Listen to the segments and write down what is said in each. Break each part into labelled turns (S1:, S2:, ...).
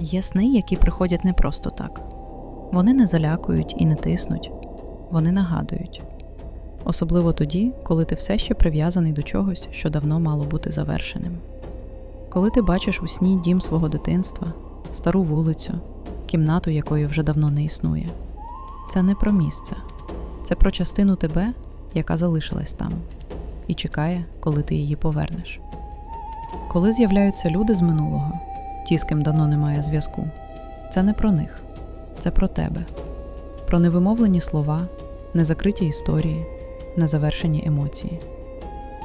S1: Є сни, які приходять не просто так. Вони не залякують і не тиснуть, вони нагадують. Особливо тоді, коли ти все ще прив'язаний до чогось, що давно мало бути завершеним. Коли ти бачиш у сні дім свого дитинства, стару вулицю, кімнату, якої вже давно не існує. Це не про місце, це про частину тебе, яка залишилась там, і чекає, коли ти її повернеш. Коли з'являються люди з минулого, ті, з ким давно немає зв'язку, це не про них, це про тебе, про невимовлені слова, незакриті історії, незавершені емоції.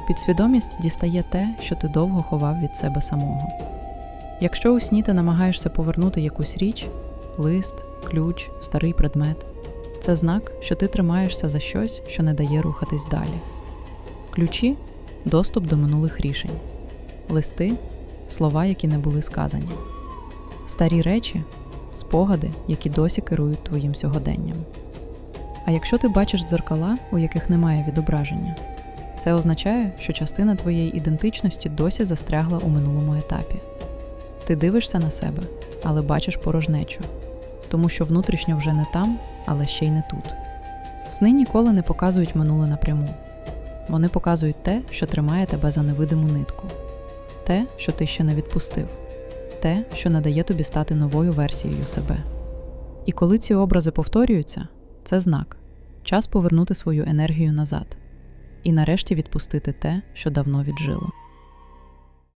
S1: Підсвідомість дістає те, що ти довго ховав від себе самого. Якщо у сні ти намагаєшся повернути якусь річ, лист, ключ, старий предмет, це знак, що ти тримаєшся за щось, що не дає рухатись далі. Ключі доступ до минулих рішень, листи слова, які не були сказані, старі речі спогади, які досі керують твоїм сьогоденням. А якщо ти бачиш дзеркала, у яких немає відображення, це означає, що частина твоєї ідентичності досі застрягла у минулому етапі. Ти дивишся на себе, але бачиш порожнечу, тому що внутрішньо вже не там, але ще й не тут. Сни ніколи не показують минуле напряму. Вони показують те, що тримає тебе за невидиму нитку, те, що ти ще не відпустив, те, що не дає тобі стати новою версією себе. І коли ці образи повторюються, це знак час повернути свою енергію назад і нарешті відпустити те, що давно віджило.